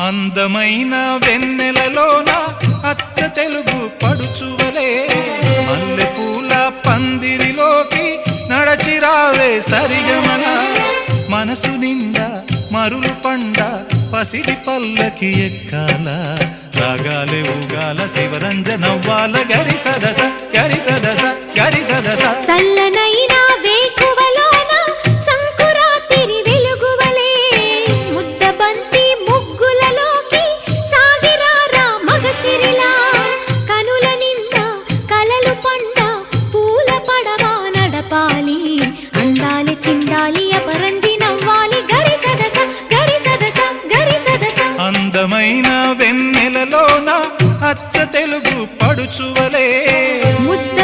అందమైన వెన్నెలలోన అచ్చ తెలుగు పడుచువలే. మల్లెపూల పందిరిలోకి నడచిరావే సరిగమన. మనసు నిండా మరులు పండ పసిడి పల్లకి ఎక్కాల. రాగాలే ఊగాల శివరంజనవ్వాల గరి సదస గరి సదస గరి సదస అందమైన వెన్నెలలోన అచ్చ తెలుగు పడుచువలే. ముద్ద